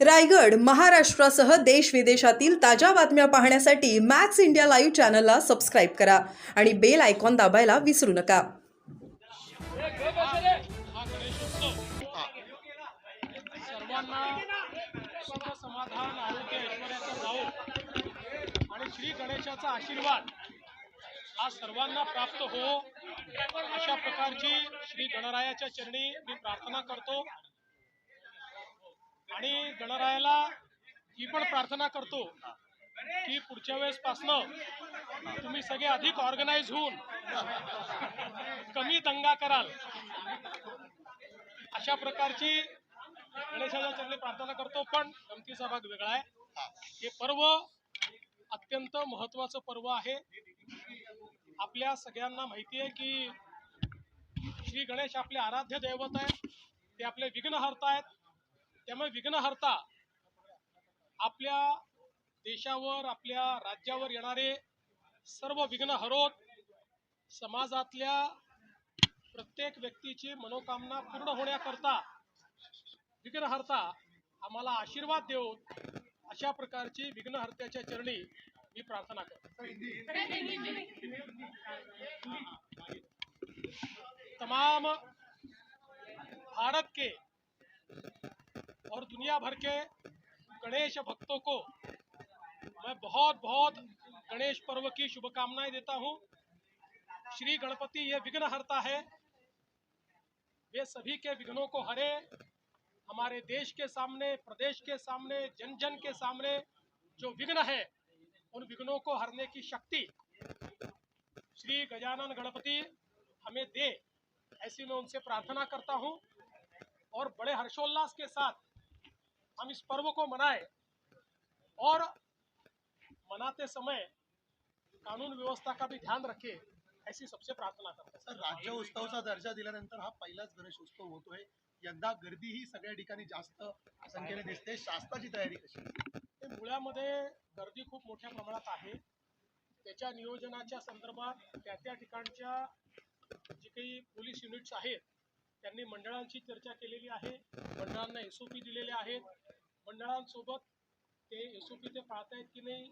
रायगड महाराष्ट्रासह देश विदेशातील ताज्या बातम्या पाहण्यासाठी मॅक्स इंडिया लाईव्ह चॅनलला सबस्क्राईब करा आणि बेल आयकॉन दाबायला विसरू नका. हा श्री गणेशाचा आशीर्वाद हा सर्वांना प्राप्त हो. अशा प्रकारची श्री गणरायाच्या चरणी मी प्रार्थना करतो. आणि गणरायाला ही पण प्रार्थना करतो की पुढच्या वेळेस पासनं तुम्ही सगळे अधिक ऑर्गनाईज होऊन कमी दंगा कराल. अशा प्रकारची गणेशाच्या चरणी प्रार्थना करतो पण गमतीचा भाग वेगळा आहे. हे पर्व अत्यंत महत्वाचं पर्व आहे. आपल्या सगळ्यांना माहिती आहे की श्री गणेश आपले आराध्य दैवत आहेत ते आपले विघ्नहर्ता आहेत. त्यामुळे विघ्नहर्ता आपल्या देशावर आपल्या राज्यावर येणारे सर्व विघ्न हरोत समाजातल्या प्रत्येक व्यक्तीची मनोकामना पूर्ण होण्याकरता विघ्नहर्ता आम्हाला आशीर्वाद देऊन अशा प्रकारची विघ्नहर्त्याच्या चरणी मी प्रार्थना करतो. तमाम भारत के दुनिया भर के गणेश भक्तों को मैं बहुत बहुत गणेश पर्व की शुभकामनाएँ देता हूँ। श्री गणपति ये विघ्न हरता है। वे सभी के विघ्नों को हरे। हमारे देश के सामने, प्रदेश के सामने जन जन के सामने जो विघ्न है, उन विघ्नों को हरने की शक्ति श्री गजानन गणपति हमें दे, ऐसी मैं उनसे प्रार्थना करता हूँ। और बड़े हर्षोल्लास के साथ हम इस पर्व को मनाएं. और मनाते समय कानून व्यवस्था का भी ध्यान रखें ऐसी सबसे प्रार्थना करता हूं. सर राज्य उत्सवाचा दर्जा दिल्यानंतर हा पहिलाच गणेश उत्सव होतोय. यंदा गर्दी ही सगळ्या ठिकाणी जास्त संख्येने दिसते. शासनाची तयारी कशी मुळ्यामध्ये गर्दी खूप मोठ्या प्रमाणात आहे. त्याच्या नियोजनाच्या संदर्भात त्या त्या ठिकाणच्या जी काही पोलीस युनिट्स आहेत त्यांनी मंडळांची चर्चा केलेली आहे. मंडळांना एस ओ पी दिलेले आहेत. मंडळांसोबत ते एस ओ पी ते पाळतायत की नाही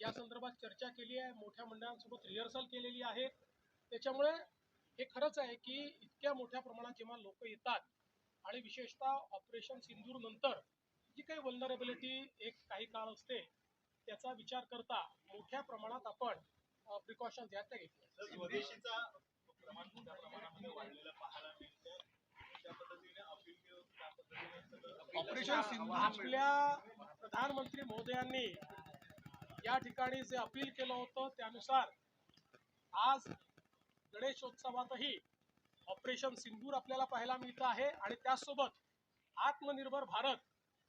या संदर्भात चर्चा केली आहे. मोठ्या मंडळांसोबत रिहर्सल केलेली आहे. त्याच्यामुळे हे खरंच आहे की इतक्या मोठ्या प्रमाणात जेव्हा लोक येतात आणि विशेषतः ऑपरेशन सिंदूर नंतर जी काही वल्नरेबिलिटी एक काही काळ असते त्याचा विचार करता मोठ्या प्रमाणात आपण प्रिकॉशन घ्या त्या घेतल्या पद्धतीने. ऑपरेशन सिंधू आपल्या प्रधानमंत्री महोदयांनी या ठिकाणी जे अपील केलं होतं त्यानुसार आज गणेशोत्सवातही ऑपरेशन सिंदूर आपल्याला पाहायला मिळतं आहे. आणि त्याचसोबत आत्मनिर्भर भारत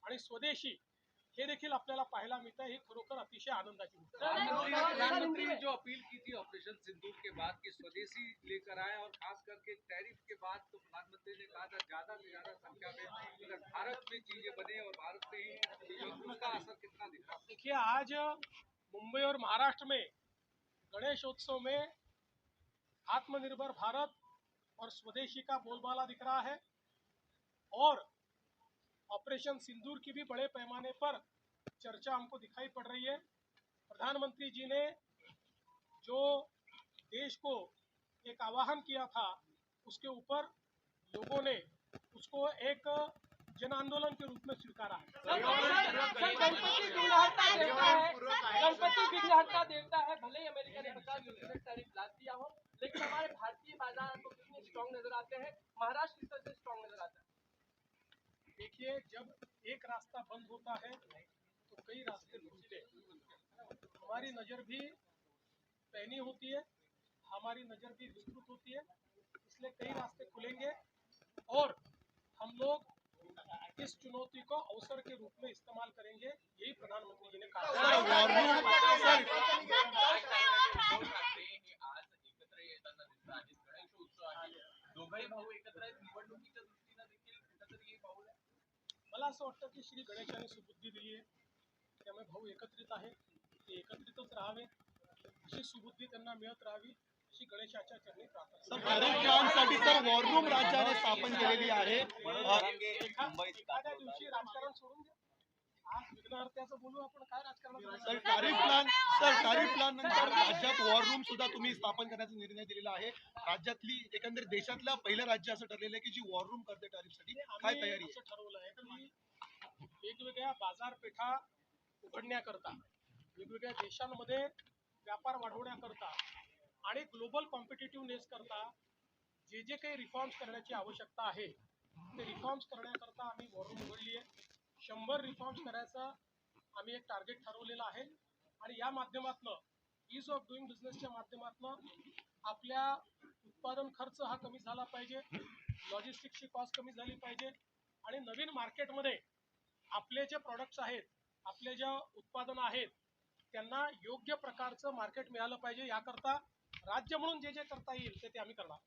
आणि स्वदेशी हे देखील आपल्याला पाहायला मिळतं. ही खरोखर अतिशय आनंदाची गोष्ट प्रधानमंत्री जो अपील की थी ऑपरेशन सिंदूर के बाद कि स्वदेशी लेकर आए और खास करके टैरिफ के बाद तो प्रधानमंत्री ने कहा था ज़्यादा से ज़्यादा संख्या में अगर भारत में चीज़ें बने और भारत से ही उसका असर कितना दिख। रहा है देखिए आज मुंबई और महाराष्ट्र में गणेशोत्सव में आत्मनिर्भर भारत और स्वदेशी का बोलबाला दिख रहा है और ऑपरेशन सिंदूर की भी बड़े पैमाने पर चर्चा हमको दिखाई पड़ रही है। प्रधानमंत्री जी ने जो देश को एक आह्वान किया था उसके ऊपर लोगों ने उसको एक जन आंदोलन के रूप में स्वीकारा है। गणपति विघ्नहर्ता देवता है। गणपति विघ्नहर्ता देवता है। भले ही अमेरिका ने पचास प्रतिशत टैरिफ लाद दिया हो लेकिन हमारे भारतीय बाज़ार तो कितने स्ट्रॉन्ग नज़र आते हैं? महाराष्ट्र किस तरह से स्ट्रॉन्ग नज़र आता है। देखिए जब एक रास्ता बंद होता है तो कई रास्ते खुलते हैं। हमारी नज़र भी पैनी होती है हमारी नज़र भी विस्तृत होती है इसलिए कई रास्ते खुलेंगे और हम लोग इस चुनौती को अवसर के रूप में इस्तेमाल करेंगे यही प्रधानमंत्री जी ने कहा। सर वॉर रूम सर मला असं वाटतं की श्री गणेशाने सुबुद्धी दिली आहे. त्यामुळे भाऊ एकत्रित आहे ते एकत्रितच राहावे. अशी सुबुद्धी त्यांना मिळत राहावी अशी गणेशाच्या चरणी प्रार्थना वॉर रूम राज्याने स्थापन केलेली आहे. एखाद्या दिवशी राजकारण सोडून द्या. आज विघ्नहर्त्याचं बोलू आपण काय राजकारणात sir tariff plan sir tariff plan नंतर राज्यात वॉर रूम सुद्धा तुम्ही स्थापन करण्याचा निर्णय दिलेला आहे. राज्यातली एकंदरीत देशातलं पहिलं राज्य असं ठरलेलं आहे की जी वॉर रूम करते टॅरिफसाठी काय तयारी आहे? ठरवलं आहे की वेगवेगळ्या बाजारपेठा उघडण्याकरता वेगवेगळ्या देशांमध्ये व्यापार वाढवण्याकरता आणि ग्लोबल कॉम्पिटेटिव्हनेस करता जे जे काही रिफॉर्म्स करण्याची आवश्यकता आहे ते रिफॉर्म्स करण्याकरता आम्ही वॉरूम उघडली आहे. शंभर रिफॉर्म्स करायचं आम्ही एक टार्गेट ठरवलेलं आहे. आणि या माध्यमातनं ईज ऑफ डुईंग बिझनेसच्या माध्यमातनं आपल्या उत्पादन खर्च हा कमी झाला पाहिजे. लॉजिस्टिक्सची कॉस्ट कमी झाली पाहिजे. आणि नवीन मार्केटमध्ये आपले जे प्रॉडक्ट्स आहेत आपले जे उत्पादनं आहेत त्यांना योग्य प्रकारचं मार्केट मिळालं पाहिजे. याकरता राज्य म्हणून जे जे करता येईल ते ते आम्ही करणार.